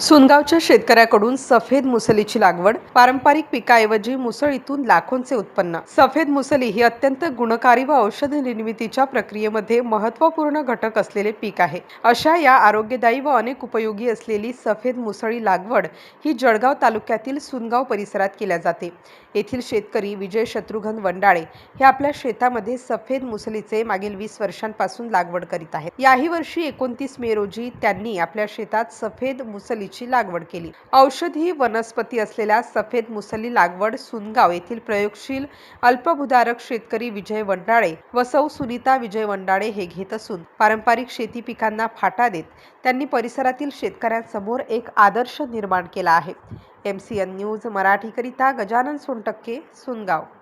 सुनगावच्या शेतकऱ्याकडून सफेद मुसलीची लागवड पारंपरिक पिकाऐवजी मुसळीतून लाखोंचे उत्पन्न. सफेद मुसली ही अत्यंत गुणकारी व औषध निर्मितीच्या प्रक्रियेमध्ये महत्त्वपूर्ण घटक असलेले पीक आहे. अशा या आरोग्यदायी व अनेक उपयोगी असलेली सफेद मुसळी लागवड ही जळगाव तालुक्यातील सुनगाव परिसरात केल्या जाते. येथील शेतकरी विजय शत्रुघ्न वंडाळे हे आपल्या शेतामध्ये सफेद मुसलीचे मागील वीस वर्षांपासून लागवड करीत आहेत. याही वर्षी एकोणतीस मे रोजी त्यांनी आपल्या शेतात सफेद मुसली मुसलीची लागवड केली. औषधी वनस्पती असलेल्या सफेद मुसली लागवड सुनगाव येथील प्रयोगशील अल्पभूधारक शेतकरी विजय वंडाळे व सौ सुनीता विजय वंडाळे हे घेत असून पारंपरिक शेती पिकांना फाटा देत त्यांनी परिसरातील शेतकऱ्यांसमोर एक आदर्श निर्माण केला आहे. एम सी एन न्यूज मराठीकरिता गजानन सोनटक्के सुनगाव.